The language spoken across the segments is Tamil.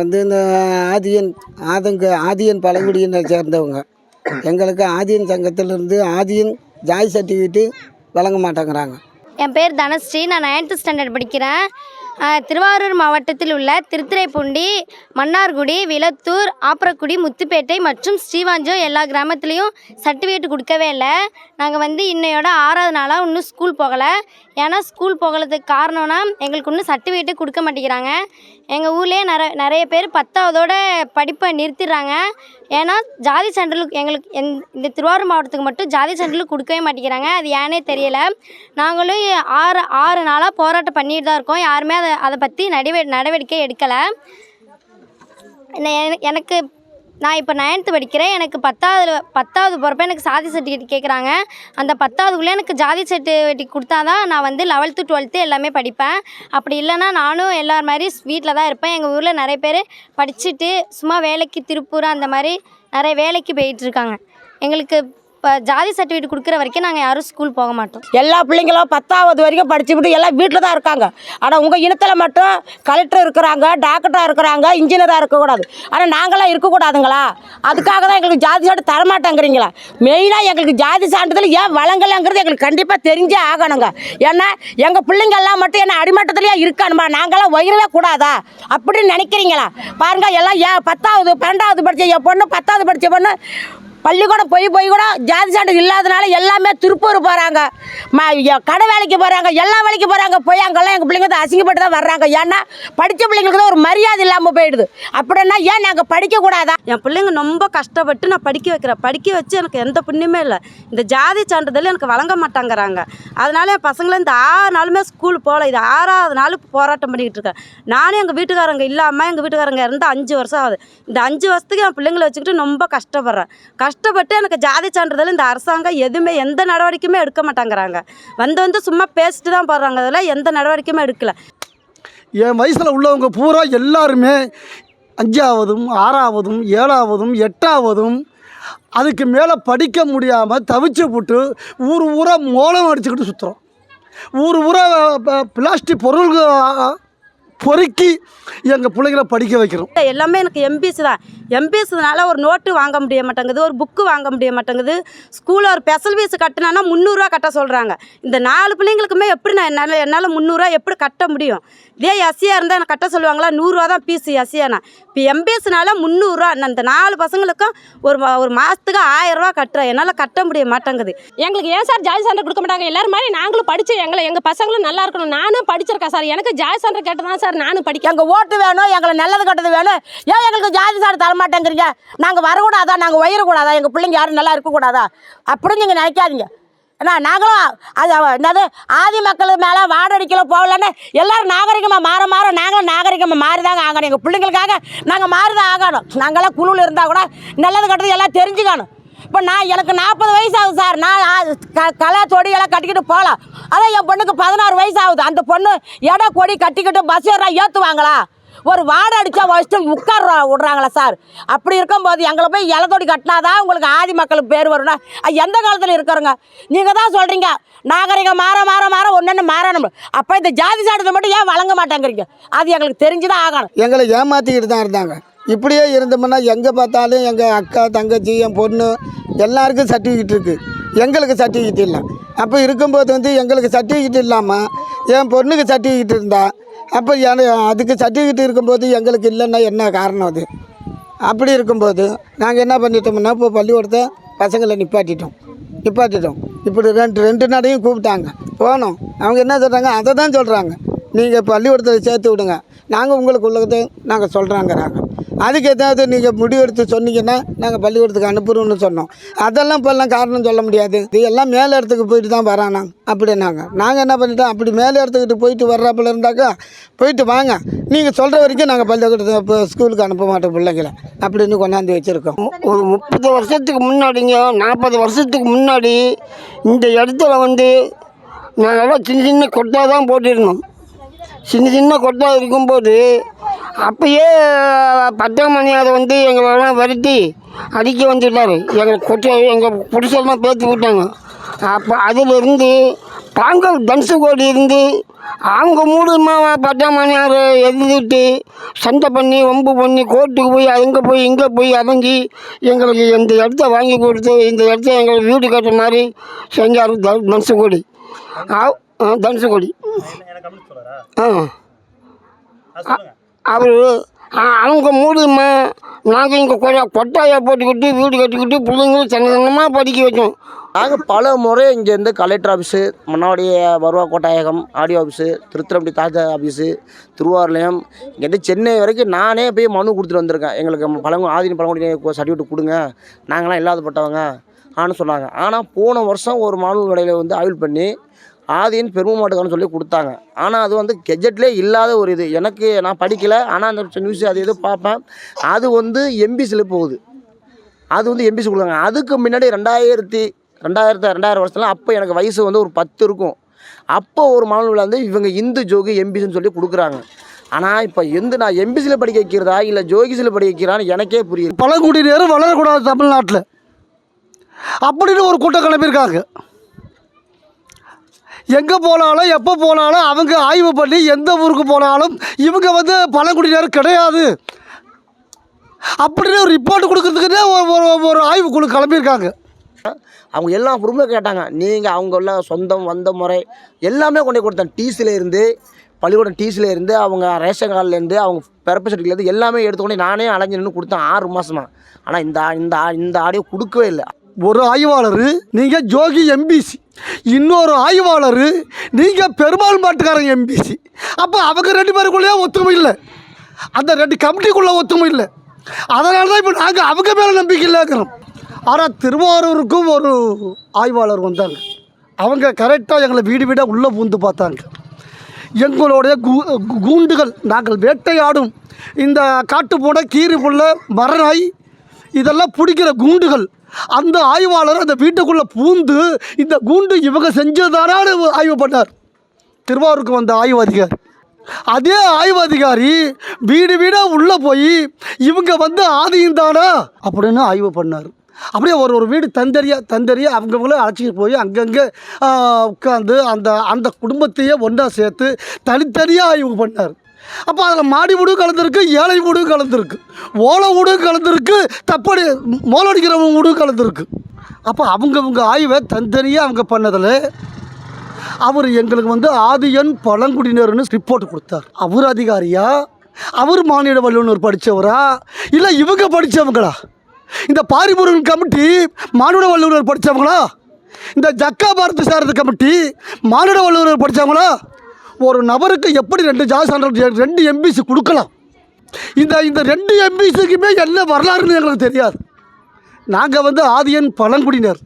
வந்து இந்த ஆதியன் ஆதங்க ஆதியன் பழங்குடியினை சேர்ந்தவங்க. எங்களுக்கு ஆதியன் சங்கத்திலிருந்து ஆதியன் ஜாய் சர்டிஃபிகேட்டு வழங்க மாட்டேங்கிறாங்க. என் பேர் தனஸ்ரீ நான் நைன்த்து ஸ்டாண்டர்ட் படிக்கிறேன். திருவாரூர் மாவட்டத்தில் உள்ள திருத்துறைப்பூண்டி மன்னார்குடி விளத்தூர் ஆப்பரக்குடி முத்துப்பேட்டை மற்றும் ஸ்ரீவாஞ்சம் எல்லா கிராமத்துலேயும் சர்டிஃபிகேட் கொடுக்கவே இல்லை. நாங்கள் வந்து இன்னையோட ஆறாவது நாளாக இன்னும் ஸ்கூல் போகலை. ஏன்னா ஸ்கூல் போகிறதுக்கு காரணம்னா எங்களுக்கு இன்னும் சர்டிஃபிகேட்டே கொடுக்க மாட்டேங்கிறாங்க. எங்கள் ஊர்லேயே நிறைய நிறைய பேர் பத்தாவதோட படிப்பை நிறுத்திடுறாங்க. ஏன்னா ஜாதி சான்றிதழ் எங்களுக்கு எந் இந்த திருவாரூர் மாவட்டத்துக்கு மட்டும் ஜாதி சான்றிதழ் கொடுக்கவே மாட்டேங்கிறாங்க. அது ஏனே தெரியலை. நாங்களும் ஆறு ஆறு நாளாக போராட்டம் பண்ணிட்டு தான் இருக்கோம். யாருமே அதை அதை பற்றி நடவ நடவடிக்கை எடுக்கலை. எனக்கு நான் இப்போ நைன்த்து படிக்கிறேன். எனக்கு பத்தாவது பத்தாவது போகிறப்ப எனக்கு சாதி சர்டிஃபிகேட் கேட்குறாங்க அந்த பத்தாவதுக்குள்ளே எனக்கு ஜாதி சர்டிஃபிகேட் கொடுத்தா தான் நான் வந்து லெவல்த்து டுவெல்த்து எல்லாமே படிப்பேன். அப்படி இல்லைன்னா நானும் எல்லார் மாதிரி வீட்டில் தான் இருப்பேன். எங்கள் ஊரில் நிறைய பேர் படிச்சுட்டு சும்மா வேலைக்கு திருப்பூர் அந்த மாதிரி நிறைய வேலைக்கு போயிட்டுருக்காங்க எங்களுக்கு இப்போ ஜாதி சர்டிஃபிகேட் கொடுக்குற வரைக்கும் நாங்கள் யாரும் ஸ்கூல் போக மாட்டோம். எல்லா பிள்ளைங்களும் பத்தாவது வரைக்கும் படிச்சுக்கிட்டு எல்லாம் வீட்டில் தான் இருக்காங்க. ஆனால் உங்கள் இனத்தில் மட்டும் கலெக்டர் இருக்கிறாங்க டாக்டராக இருக்கிறாங்க இன்ஜினியராக இருக்கக்கூடாது. ஆனால் நாங்களாம் இருக்கக்கூடாதுங்களா? அதுக்காக தான் எங்களுக்கு ஜாதி சான்று தரமாட்டேங்கிறீங்களா? மெயினாக எங்களுக்கு ஜாதி சான்றிதழ் ஏன் வழங்கலைங்கிறது எங்களுக்கு கண்டிப்பாக தெரிஞ்சே ஆகணுங்க. ஏன்னா எங்கள் பிள்ளைங்கள்லாம் மட்டும் என்ன அடிமட்டத்துலேயே இருக்கானுமா? நாங்களாம் உயிரவே கூடாதா? அப்படின்னு நினைக்கிறீங்களா? பாருங்க எல்லாம் ஏன் பத்தாவது பன்னெண்டாவது படித்த என் பொண்ணு பத்தாவது படித்த பொண்ணு பள்ளிக்கூடம் போய் போய் கூட ஜாதி சான்றிதழ் இல்லாதனால எல்லாமே திருப்பூர் போகிறாங்க ம கடை வேலைக்கு போகிறாங்க எல்லா வேலைக்கு போகிறாங்க போய் அங்கெல்லாம் எங்கள் பிள்ளைங்க வந்து அசிங்கப்பட்டு தான் வர்றாங்க. ஏன்னா படித்த பிள்ளைங்களுக்கு தான் ஒரு மரியாதை இல்லாமல் போயிடுது. அப்படின்னா ஏன் நாங்கள் படிக்கக்கூடாதா? என் பிள்ளைங்க ரொம்ப கஷ்டப்பட்டு நான் படிக்க வைக்கிறேன். படிக்க வச்சு எனக்கு எந்த புண்ணியமே இல்லை. இந்த ஜாதி சான்றிதழ் எனக்கு வழங்க மாட்டாங்கிறாங்க. அதனால என் பசங்களை இந்த ஆறு நாளுமே ஸ்கூல் போகல. இது ஆறாவது நாள் போராட்டம் பண்ணிக்கிட்டு இருக்கேன். நானும் எங்கள் வீட்டுக்காரங்க இல்லாமல் எங்கள் வீட்டுக்காரங்க இருந்தால் அஞ்சு வருஷம் ஆகுது. இந்த அஞ்சு வருஷத்துக்கு என் பிள்ளைங்களை வச்சுக்கிட்டு ரொம்ப கஷ்டப்படுறேன். கஷ்டப்பட்டு எனக்கு ஜாதி சான்றிதழ் இந்த அரசாங்கம் எதுவுமே எந்த நடவடிக்கையுமே எடுக்க மாட்டாங்கிறாங்க. வந்து வந்து சும்மா பேசிட்டு தான் போடுறாங்க. அதில் எந்த நடவடிக்கையுமே எடுக்கல. என் வயசில் உள்ளவங்க பூரா எல்லாருமே அஞ்சாவதும் ஆறாவதும் ஏழாவதும் எட்டாவதும் அதுக்கு மேலே படிக்க முடியாமல் தவிச்சு போட்டு ஊர் ஊராக மோளம் அடிச்சுக்கிட்டு சுற்றுறோம் ஊர் ஊராக ப- பிளாஸ்டிக் பொருள்கள் பொறுக்கி எங்கள் பிள்ளைங்களை படிக்க வைக்கிறோம். எல்லாமே எனக்கு எம்பிசி தான். எம்பிசினால ஒரு நோட்டு வாங்க முடிய மாட்டேங்குது ஒரு புக்கு வாங்க முடிய மாட்டேங்குது. ஸ்கூலில் ஒரு ஸ்பெஷல் ஃபீஸ் கட்டினான்னா முந்நூறுரூவா கட்ட சொல்கிறாங்க இந்த நாலு பிள்ளைங்களுக்குமே எப்படி நான் என்னால் என்னால் முந்நூறுரூவா எப்படி கட்ட முடியும்? இதே எஸ்சியாக இருந்தால் எனக்கு கட்ட சொல்லுவாங்களா? நூறுரூவா தான் ஃபீஸ் எஸ்சியானா இப்போ எம்பிஎஸ்னால முந்நூறுரூவா இந்த நாலு பசங்களுக்கும் ஒரு ஒரு மாதத்துக்கு ஆயிரரூவா கட்டுறேன். என்னால் கட்ட முடிய மாட்டேங்குது. எங்களுக்கு ஏன் சார் ஜாதி சான்றிதழ் கொடுக்க மாட்டாங்க? எல்லாரும் மாதிரி நாங்களும் படிச்சு எங்களை எங்கள் பசங்களும் நல்லா இருக்கணும். நானும் படிச்சிருக்கேன் சார். எனக்கு ஜாதி சான்றிதழ் கேட்டு தான் சார் நானும் படிக்க எங்கள் ஓட்டு வேணும் எங்களை நல்லது கட்டது வேணும். ஏன் எங்களுக்கு ஜாதி சான்று தர மாட்டேங்கிறீங்க? நாங்கள் வரக்கூடாதா? நாங்கள் உயரக்கூடாதா? எங்கள் பிள்ளைங்க யாரும் நல்லா இருக்கக்கூடாதா? அப்படின்னு நீங்கள் நினைக்காதீங்க. என்ன நாங்களும் அது என்னது ஆதி மக்கள் மேலே வாடடிக்கல போகலன்னு எல்லோரும் நாகரிகமாக மாற மாற நாங்களும் நாகரிகமாக மாறி தாங்க ஆகணும். எங்கள் பிள்ளைங்களுக்காக நாங்கள் மாறி தான் ஆகணும். நாங்களாம் குழுவில் இருந்தால் கூட நல்லது கட்டது எல்லாம் தெரிஞ்சுக்கணும். இப்போ நான் எனக்கு நாற்பது வயசு ஆகுது சார். நான் க களை தொடி எல்லாம் கட்டிக்கிட்டு போகலாம். அதான் என் பொண்ணுக்கு பதினாறு வயசு ஆகுது. அந்த பொண்ணு எடை கொடி கட்டிக்கிட்டு பஸ் ஏறா ஏற்றுவாங்களா ஒரு வாடை அடித்தா வச்சுட்டு உட்கார விட்றாங்களா சார். அப்படி இருக்கும்போது எங்களை போய் இலத்தொடி கட்டினாதான் உங்களுக்கு ஆதி மக்களுக்கு பேர் வரும்னா எந்த காலத்தில் இருக்கிறோங்க நீங்கள் தான் சொல்கிறீங்க நாகரிகம் மாற மாற மாற ஒன்று மாறணும். அப்போ இந்த ஜாதி சான்றிதழ் மட்டும் ஏன் வழங்க மாட்டேங்கிறீங்க? அது எங்களுக்கு தெரிஞ்சு தான் ஆகணும். எங்களை ஏமாற்றிக்கிட்டு தான் இருந்தாங்க. இப்படியே இருந்தோம்னா எங்கே பார்த்தாலும் எங்கள் அக்கா தங்கச்சி என் பொண்ணு எல்லாருக்கும் சர்டிஃபிகேட் இருக்குது எங்களுக்கு சர்டிஃபிகேட் இல்லை. அப்போ இருக்கும்போது வந்து எங்களுக்கு சர்டிஃபிகேட் இல்லாமல் என் பொண்ணுக்கு சர்டிஃபிகேட் இருந்தால் அப்போ என அதுக்கு சர்டிஃபிகேட் இருக்கும்போது எங்களுக்கு இல்லைன்னா என்ன காரணம் அது? அப்படி இருக்கும்போது நாங்கள் என்ன பண்ணிட்டோம்னா இப்போ பள்ளிக்கூடத்தை பசங்களை நிப்பாட்டிட்டோம். நிப்பாட்டிட்டோம். இப்படி ரெண்டு ரெண்டு நடையும் கூப்பிட்டாங்க. போனோம். அவங்க என்ன சொல்கிறாங்க அதை தான் சொல்கிறாங்க நீங்கள் பள்ளிக்கூடத்தில் சேர்த்து விடுங்க. நாங்கள் உங்களுக்கு உள்ளதை நாங்கள் சொல்கிறாங்கிறாங்க அதுக்கு ஏதாவது நீங்கள் முடிவெடுத்து சொன்னீங்கன்னா நாங்கள் பள்ளிக்கூடத்துக்கு அனுப்புகிறோம்னு சொன்னோம். அதெல்லாம் இப்போல்லாம் காரணம் சொல்ல முடியாது. இது எல்லாம் மேலே இடத்துக்கு போயிட்டு தான் வரானா அப்படின்னாங்க. நாங்கள் என்ன பண்ணிட்டோம்? அப்படி மேலே இடத்துக்கிட்டு போயிட்டு வர்றாப்புல இருந்தாக்கா போயிட்டு வாங்க. நீங்கள் சொல்கிற வரைக்கும் நாங்கள் பள்ளிக்கூடத்தை இப்போ ஸ்கூலுக்கு அனுப்ப மாட்டோம் பிள்ளைங்களை. அப்படின்னு கொண்டாந்து வச்சுருக்கோம். ஒரு முப்பது வருஷத்துக்கு முன்னாடிங்க நாற்பது வருஷத்துக்கு முன்னாடி இந்த இடத்துல வந்து நாங்கள்லாம் சின்ன சின்ன கொட்டா தான் போட்டிருந்தோம். சின்ன சின்ன கொட்டா இருக்கும்போது அப்பயே பத்தாம் மணியார் வந்து எங்களெல்லாம் வருத்தி அடிக்க வந்துட்டார். எங்கள் கொட்டை எங்கள் புருஷெல்லாம் பேத்து விட்டாங்க அப்போ அதிலிருந்து பாங்கல் தனுசுகோடி இருந்து அவங்க மூலியமாக பட்டாமணியார் எதிர்த்து சண்டை பண்ணி வம்பு பண்ணி கோர்ட்டுக்கு போய் அங்கே போய் இங்கே போய் அலைஞ்சி எங்களுக்கு இந்த இடத்த வாங்கி கொடுத்து இந்த இடத்த எங்களுக்கு வீடு கட்டுற மாதிரி செஞ்சார் த தனுசுகோடி ஆ ஆ, தனுசுகோடி ஆ. அவர் அவங்க மூலியமா நாங்கள் இங்கே கொ கொட்டாயை போட்டுக்கிட்டு வீடு கட்டிக்கிட்டு பிள்ளைங்களும் சின்ன சின்னமாக படிக்க வச்சோம் நாங்கள் பல முறை இங்கேருந்து கலெக்டர் ஆஃபீஸு மன்னாடைய வருவா கோட்டாயகம் ஆடியோ ஆஃபீஸு திருத்திரப்படி தாஜா ஆஃபீஸு திருவாரூர்லயம். இங்கேருந்து சென்னை வரைக்கும் நானே போய் மனு கொடுத்துட்டு வந்திருக்கேன். எங்களுக்கு பழங்கு ஆதீன பழங்குடி சர்டிஃபிகேட் கொடுங்க. நாங்களாம் இல்லாதப்பட்டவங்க ஆன்னு சொன்னாங்க. ஆனால் போன வருஷம் ஒரு மாணவ கடையில் வந்து ஆயுள் பண்ணி ஆதின்னு பெருமை சொல்லி கொடுத்தாங்க. ஆனால் அது வந்து கெஜெட்லேயே இல்லாத ஒரு இது. எனக்கு நான் படிக்கலை. ஆனால் அந்த நியூஸ் அது இது பார்ப்பேன். அது வந்து எம்பிசியில் போகுது. அது வந்து எம்பிசி கொடுக்காங்க அதுக்கு முன்னாடி ரெண்டாயிரத்தி ரெண்டாயிரத்து ரெண்டாயிரம் வருஷத்துல அப்போ எனக்கு வயசு வந்து ஒரு பத்து இருக்கும். அப்போ ஒரு மாணவர்கள் வந்து இவங்க இந்து ஜோகி எம்பிசின்னு சொல்லி கொடுக்குறாங்க. ஆனால் இப்போ எந்த நான் எம்பிசியில் படிக்க வைக்கிறதா இல்லை ஜோகிசியில் படிக்க வைக்கிறான்னு எனக்கே புரியுது பழங்குடியினர் வளரக்கூடாது தமிழ்நாட்டில். அப்படின்னு ஒரு கூட்டம் கிளம்பியிருக்காங்க. எங்கே போனாலும் எப்போ போனாலும் அவங்க ஆய்வு பண்ணி எந்த ஊருக்கு போனாலும் இவங்க வந்து பழங்குடியினர் கிடையாது. அப்படின்னு ஒரு ரிப்போர்ட் கொடுக்குறதுக்குன்னே ஒரு ஒரு- ஆய்வு குழு கிளம்பியிருக்காங்க. அவங்க எல்லா பொறுமையாக கேட்டாங்க. நீங்கள் அவங்க சொந்தம் வந்த முறை எல்லாமே கொண்டு கொடுத்தேன். டீசிலேருந்து இருந்து பள்ளிக்கூடம் டிசியில் இருந்து அவங்க ரேஷன் கார்டுலேருந்து அவங்க பிறப்பு சர்டிஃபிகேட்லேருந்து எல்லாமே எடுத்துக்கொண்டு நானே அலைஞ்சு நின்று கொடுத்தேன் ஆறு மாதமாக ஆனால் இந்த இந்த ஆ- இந்த ஆடியோ கொடுக்கவே இல்லை. ஒரு ஆய்வாளர் நீங்கள் ஜோகி எம்பிசி இன்னொரு ஆய்வாளர் நீங்கள் பெருமாள் மாட்டுக்காரங்க எம்பிசி அப்போ அவங்க ரெண்டு பேருக்குள்ளேயே ஒத்துமை இல்லை. அந்த ரெண்டு கமிட்டிக்குள்ளே ஒத்துமை இல்லை. அதனால தான் இப்போ நாங்கள் அவங்க மேலே நம்பிக்கை இல்லைங்கிறோம் ஆனால் திருவாரூருக்கும் ஒரு ஆய்வாளர் வந்தாங்க. அவங்க கரெக்டாக எங்களை வீடு வீடாக உள்ளே பூந்து பார்த்தாங்க. எங்களுடைய கூ கூண்டுகள் நாங்கள் வேட்டையாடும் இந்த காட்டுப்பூனை கீரி புள்ள மரநாய் இதெல்லாம் பிடிக்கிற கூண்டுகள். அந்த ஆய்வாளர் அந்த வீட்டுக்குள்ளே பூந்து இந்த கூண்டு இவங்க செஞ்சதானான்னு ஆய்வு பண்ணார். திருவாரூருக்கு வந்த ஆய்வு அதிகாரி அதே ஆய்வு அதிகாரி வீடு வீடாக உள்ளே போய் இவங்க வந்து ஆதியும் தானா அப்படின்னு ஆய்வு பண்ணார். அப்படியே ஒரு ஒரு வீடு தந்தறியா தந்தறியா அவங்கவுங்கள அழைச்சிட்டு போய் அங்கங்கே உட்காந்து அந்த அந்த குடும்பத்தையே ஒன்றா சேர்த்து தனித்தனியாக ஆய்வு பண்ணார். அப்போ அதில் மாடி வீடும் கலந்துருக்கு ஏழை வீடும் கலந்துருக்கு. ஓலை வீடும் கலந்துருக்கு தப்படி மோலடிக்கிறவங்க வீடும் கலந்துருக்கு. அப்போ அவங்கவுங்க ஆய்வை தனித்தனியாக அவங்க பண்ணதில் அவர் எங்களுக்கு வந்து ஆதியன் பழங்குடியினர்னு ரிப்போர்ட் கொடுத்தார். அவர் அதிகாரியா? அவர் மாநில வல்லுநர் படித்தவரா இல்லை இவங்க படித்தவங்களா இந்த பாரிபுரன் கமிட்டி மானுட வல்லுநர் படித்தவங்களா இந்த ஜக்கா பாரதி சாரத கமிட்டி மானுட வல்லுநர் படித்தவங்களா ஒரு நபருக்கு எப்படி ரெண்டு ஜாதி சான்றிதழ் ரெண்டு எம்பிசி கொடுக்கலாம்? இந்த இந்த ரெண்டு எம்பிசிக்குமே என்ன வரலாறுன்னு எங்களுக்கு தெரியாது. நாங்கள் வந்து ஆதியன் பழங்குடியினர்.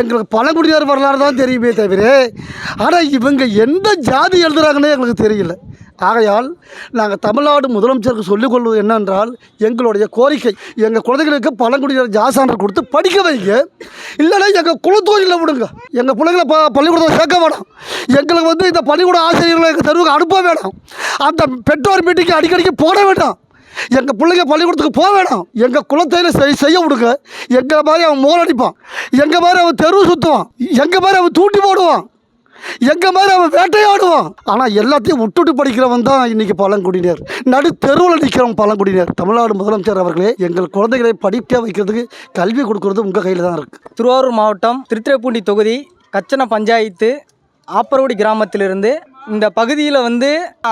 எங்களுக்கு பழங்குடியினர் வரலாறு தான் தெரியுமே தவிர ஆனால் இவங்க எந்த ஜாதி எழுதுகிறாங்கன்னே எங்களுக்கு தெரியல. ஆகையால் நாங்கள் தமிழ்நாடு முதலமைச்சருக்கு சொல்லிக்கொள்வது என்னென்றால் எங்களுடைய கோரிக்கை எங்கள் குழந்தைகளுக்கு பழங்குடியினர் ஜாசான்றை கொடுத்து படிக்க வைங்க. இல்லைன்னா எங்கள் குலத்தொழிலில் விடுங்க. எங்கள் பிள்ளைங்களை ப பள்ளிக்கூடத்தில் சேர்க்க வேணாம். எங்களுக்கு வந்து இந்த பள்ளிக்கூட ஆசிரியர்களை எங்கள் தெருவுக்கு அனுப்ப வேணாம். அந்த பெற்றோர் மீட்டிங்கு அடிக்கடிக்கு போட வேண்டாம். எங்கள் பிள்ளைங்க பள்ளிக்கூடத்துக்கு போக வேணாம். எங்கள் குலத்தையில் செய் செய்ய விடுங்க. எங்களை மாதிரி அவன் மோல் அடிப்பான். எங்கள் மாதிரி அவன் தெரு சுற்றுவான் எங்கள் மாதிரி அவன் தூண்டி போடுவான். எங்கள் மாதிரி அவன் வேட்டையாடுவான். ஆனால் எல்லாத்தையும் விட்டுட்டு படிக்கிறவன் தான் இன்றைக்கி பழங்குடியினர். நடு தெருவில் நிற்கிறவன் பழங்குடியினர். தமிழ்நாடு முதலமைச்சர் அவர்களே எங்கள் குழந்தைகளை படிக்க வைக்கிறதுக்கு கல்வி கொடுக்கறது உங்கள் கையில் தான் இருக்குது திருவாரூர் மாவட்டம் திருத்துறைப்பூண்டி தொகுதி கச்சன பஞ்சாயத்து ஆப்பரகுடி கிராமத்திலிருந்து இந்த பகுதியில் வந்து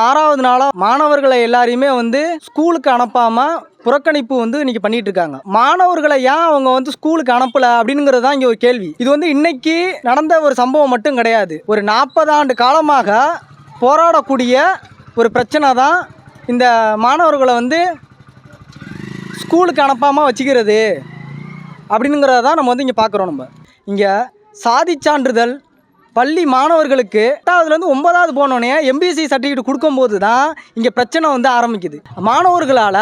ஆறாவது நாளாக மாணவர்களை எல்லாரையுமே வந்து ஸ்கூலுக்கு அனுப்பாமல் புறக்கணிப்பு வந்து இன்னைக்கு பண்ணிட்டு இருக்காங்க. மாணவர்களை ஏன் அவங்க வந்து ஸ்கூலுக்கு அனுப்பல அப்படிங்கிறது தான் இங்கே ஒரு கேள்வி. இது வந்து இன்னைக்கு நடந்த ஒரு சம்பவம் மட்டும் கிடையாது. ஒரு நாற்பது ஆண்டு காலமாக போராடக்கூடிய ஒரு பிரச்சனை தான் இந்த மாணவர்களை வந்து ஸ்கூலுக்கு அனுப்பாமல் வச்சுக்கிறது அப்படிங்கிறத தான் நம்ம வந்து இங்கே பார்க்குறோம் நம்ம. இங்கே சாதி சான்றிதழ் பள்ளி மாணவர்களுக்கு எட்டாவதுலேருந்து ஒன்பதாவது போனோடனே எம்பிசி சர்டிஃபிகேட் கொடுக்கும்போது தான் இங்கே பிரச்சனை வந்து ஆரம்பிக்குது. மாணவர்களால்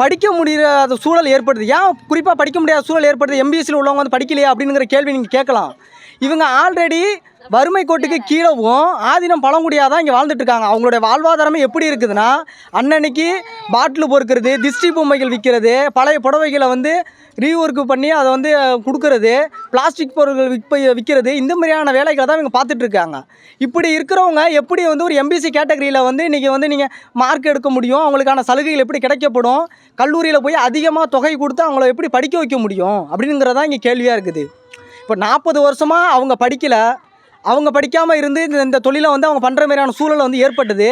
படிக்க முடியாத சூழல் ஏற்படுது. ஏன் குறிப்பாக படிக்க முடியாத சூழல் ஏற்படுது? எம்பிசியில் உள்ளவங்க வந்து படிக்கலையா அப்படிங்கிற கேள்வி நீங்கள் கேட்கலாம். இவங்க ஆல்ரெடி வறுமை கோட்டுக்கு கீழவும் ஆதீனம் பழங்குடியாக தான் இங்கே வாழ்ந்துட்டு இருக்காங்க அவங்களுடைய வாழ்வாதாரமே எப்படி இருக்குதுன்னா அன்னன்னைக்கு பாட்டில் பொறுக்கிறது திஷ்டி பொம்மைகள் விற்கிறது பழைய புடவைகளை வந்து ரீஒர்க்கு பண்ணி அதை வந்து கொடுக்கறது பிளாஸ்டிக் பொருட்கள் விற்ப விற்கிறது இந்த மாதிரியான வேலைகளை தான் இவங்க பார்த்துட்டு இருக்காங்க இப்படி இருக்கிறவங்க எப்படி வந்து ஒரு எம்பிசி கேட்டகரியில் வந்து இன்றைக்கி வந்து நீங்கள் மார்க் எடுக்க முடியும்? அவங்களுக்கான சலுகைகள் எப்படி கிடைக்கப்படும்? கல்லூரியில் போய் அதிகமாக தொகை கொடுத்து அவங்கள எப்படி படிக்க வைக்க முடியும்? அப்படிங்கிறதான் இங்கே கேள்வியாக இருக்குது. இப்போ நாற்பது வருஷமாக அவங்க படிக்கலை. அவங்க படிக்காமல் இருந்து இந்த இந்த தொழிலை வந்து அவங்க பண்ணுற மாதிரியான சூழல் வந்து ஏற்பட்டது.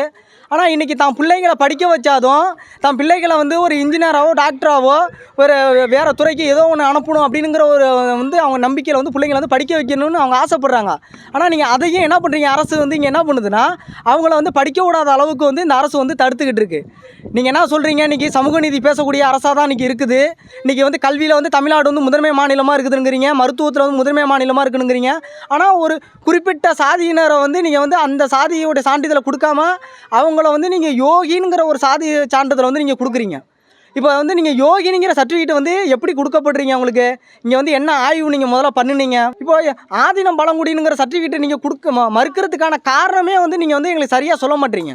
ஆனால் இன்றைக்கி தான் பிள்ளைங்களை படிக்க வச்சாதும் தான் பிள்ளைகளை வந்து ஒரு இன்ஜினியராகவோ டாக்டராகவோ ஒரு வேறு துறைக்கு ஏதோ ஒன்று அனுப்பணும் அப்படிங்கிற ஒரு வந்து அவங்க நம்பிக்கையில் வந்து பிள்ளைங்களை வந்து படிக்க வைக்கணும்னு அவங்க ஆசைப்பட்றாங்க. ஆனால் நீங்கள் அதையும் என்ன பண்ணுறீங்க அரசு வந்து இங்கே என்ன பண்ணுதுன்னா அவங்கள வந்து படிக்க விடாத அளவுக்கு வந்து இந்த அரசு வந்து தடுத்துக்கிட்டு இருக்குது நீங்கள் என்ன சொல்கிறீங்க இன்றைக்கி சமூக நீதி பேசக்கூடிய அரசாக தான் இன்றைக்கி இருக்குது. இன்றைக்கி வந்து கல்வியில் வந்து தமிழ்நாடு வந்து முதன்மை மாநிலமாக இருக்குதுங்கிறீங்க மருத்துவத்தில் வந்து முதன்மை மாநிலமாக இருக்குதுங்கிறீங்க ஆனால் ஒரு குறிப்பிட்ட சாதியினரை வந்து நீங்கள் வந்து அந்த சாதியோடைய சான்றிதழை கொடுக்காம அவங்கள வந்து நீங்கள் யோகிங்கிற ஒரு சாதி சான்றிதழை வந்து நீங்கள் கொடுக்குறீங்க. இப்போ வந்து நீங்கள் யோகினிங்கிற சர்டிஃபிகேட் வந்து எப்படி கொடுக்கப்படுறீங்க உங்களுக்கு இங்கே வந்து என்ன ஆய்வு நீங்கள் முதல்ல பண்ணுனீங்க? இப்போ ஆதீனம் பழங்குடிங்கிற சர்டிஃபிகேட் நீங்கள் கொடுக்க மறுக்கிறதுக்கான காரணமே வந்து நீங்கள் வந்து எங்களுக்கு சரியாக சொல்ல மாட்டீங்க.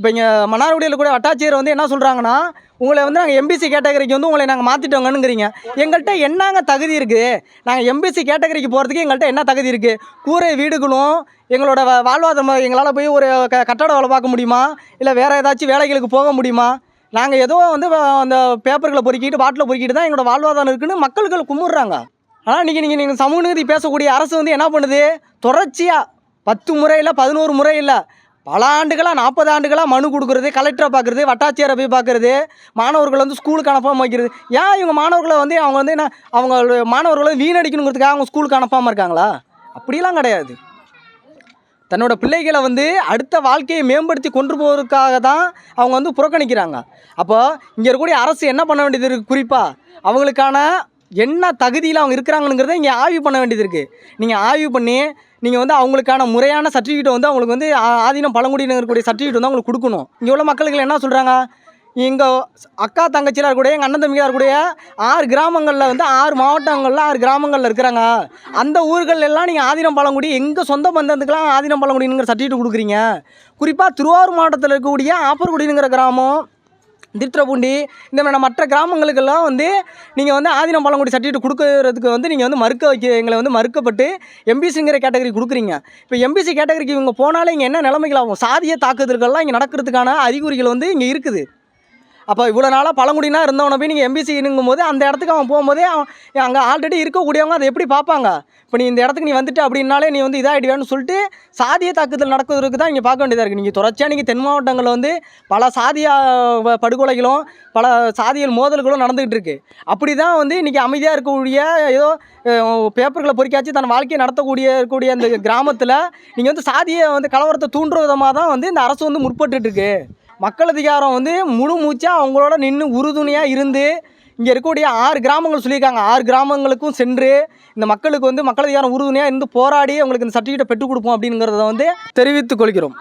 இப்போ இங்கே மன்னார்குடியில் கூட வட்டாட்சியர் வந்து என்ன சொல்கிறாங்கன்னா உங்களை வந்து நாங்கள் எம்பிசி கேட்டகரிக்கு வந்து உங்களை நாங்கள் மாற்றிட்டோங்கன்னுங்கிறீங்க எங்கள்கிட்ட என்னங்க தகுதி இருக்குது நாங்கள் எம்பிசி கேட்டகரிக்கு போகிறதுக்கு எங்கள்கிட்ட என்ன தகுதி இருக்குது கூரை வீடுகளும் எங்களோட வாழ்வாதாரம் எங்களால் போய் ஒரு க கட்டட வேலை பார்க்க முடியுமா? இல்லை வேறு ஏதாச்சும் வேலைகளுக்கு போக முடியுமா? நாங்கள் ஏதோ வந்து வ- அந்த பேப்பர்களை பொறுக்கிட்டு பாட்டில் பொறுக்கிட்டு தான் எங்களோட வாழ்வாதாரம் இருக்குன்னு மக்கள்கள் கும்பிட்றாங்க ஆனால் இன்றைக்கி நீங்கள் நீங்கள் சமூக நீதி பேசக்கூடிய அரசு வந்து என்ன பண்ணுது? தொடர்ச்சியாக பத்து முறை இல்லை பதினோரு முறை இல்லை பல ஆண்டுகளாக நாற்பது ஆண்டுகளாக மனு கொடுக்குறது கலெக்டரை பார்க்குறது வட்டாட்சியரை போய் பார்க்குறது மாணவர்கள் வந்து ஸ்கூலுக்கு அனுப்பாமல் வைக்கிறது. ஏன் இவங்க மாணவர்களை வந்து அவங்க வந்து என்ன அவங்க மாணவர்களை வீணடிக்கணுங்கிறதுக்காக அவங்க ஸ்கூலுக்கு அனுப்பாமல் இருக்காங்களா? அப்படிலாம் கிடையாது. தன்னோட பிள்ளைகளை வந்து அடுத்த வாழ்க்கையை மேம்படுத்தி கொண்டு போவதற்காக தான் அவங்க வந்து புறக்கணிக்கிறாங்க. அப்போ இங்கே இருக்கக்கூடிய அரசு என்ன பண்ண வேண்டியது இருக்குது குறிப்பாக அவங்களுக்கான என்ன தகுதியில் அவங்க இருக்கிறாங்கங்கிறத இங்கே ஆய்வு பண்ண வேண்டியது இருக்குது நீங்கள் ஆய்வு பண்ணி நீங்கள் வந்து அவங்களுக்கான முறையான சர்டிஃபிகேட் வந்து அவங்களுக்கு வந்து ஆதீனம் பழங்குடியினர் இருக்கக்கூடிய சர்டிஃபிகேட் வந்து அவங்களுக்கு கொடுக்கணும். இங்கே உள்ள மக்களுக்கு என்ன சொல்கிறாங்க எங்கள் அக்கா தங்கச்சியாக இருக்கக்கூடிய எங்கள் அண்ணன் தம்பியாக இருக்கக்கூடிய ஆறு கிராமங்களில் வந்து ஆறு மாவட்டங்களில் ஆறு கிராமங்களில் இருக்கிறாங்க. அந்த ஊர்கள் எல்லாம் நீங்கள் ஆதீனம் பழங்குடி எங்கள் சொந்த பந்தத்துக்கெலாம் ஆதீனம் பழங்குடிங்கிற சர்டிஃபிகேட் கொடுக்குறீங்க. குறிப்பாக திருவாரூர் மாவட்டத்தில் இருக்கக்கூடிய ஆப்பர்குடிங்கிற கிராமம் திருத்துறைப்பூண்டி இந்த மாதிரி மற்ற கிராமங்களுக்கெல்லாம் வந்து நீங்கள் வந்து ஆதீனம் பழங்குடி சர்டிஃபிகேட் கொடுக்கறதுக்கு வந்து நீங்கள் வந்து மறுக்க வைக்க எங்களை வந்து மறுக்கப்பட்டு எம்பிசிங்கிற கேட்டகரி கொடுக்குறீங்க. இப்போ எம்பிசி கேட்டகரிக்கு இவங்க போனாலே இங்கே என்ன நிலைமைகள் ஆகும்? சாதிய தாக்குதல்கள்லாம் இங்கே நடக்கிறதுக்கான அறிகுறிகள் வந்து இங்கே இருக்குது. அப்போ இவ்வளோ நாளாக பழங்குடினா இருந்தவனை போய் நீங்கள் எம்பிசிங்கும் போது அந்த இடத்துக்கு அவன் போகும்போதே அவன் அங்கே ஆல்ரெடி இருக்கக்கூடியவங்க அதை எப்படி பார்ப்பாங்க? இப்போ நீ இந்த இடத்துக்கு நீ வந்துட்டு அப்படின்னாலே நீ வந்து இதாகிடுவேன்னு சொல்லிட்டு சாதிய தாக்குதல் நடக்கிறதுக்கு தான் இங்கே பார்க்க வேண்டியதாக இருக்குது. நீங்கள் தொடர்ச்சியாக நீங்கள் தென் மாவட்டங்களில் வந்து பல சாதிய வ- படுகொலைகளும் பல சாதியல் மோதல்களும் நடந்துகிட்டு இருக்குது அப்படி தான் வந்து இன்றைக்கி அமைதியாக இருக்கக்கூடிய ஏதோ பேப்பர்களை பொறிக்காச்சு தன் வாழ்க்கையை நடத்தக்கூடிய இருக்கக்கூடிய அந்த கிராமத்தில் நீங்கள் வந்து சாதியை வந்து கலவரத்தை தூண்டுற விதமாக தான் வந்து இந்த அரசு வந்து முற்பட்டுருக்கு மக்கள் அதிகாரம் வந்து முழு மூச்சாக அவங்களோட நின்று உறுதுணையாக இருந்து இங்கே இருக்கக்கூடிய ஆறு கிராமங்கள் சொல்லியிருக்காங்க. ஆறு கிராமங்களுக்கும் சென்று இந்த மக்களுக்கு வந்து மக்கள் அதிகாரம் உறுதுணையாக இருந்து போராடி அவங்களுக்கு இந்த சர்டிஃபிகேட்டை பெற்றுக் கொடுப்போம் அப்படிங்கிறத வந்து தெரிவித்துக் கொள்கிறோம்.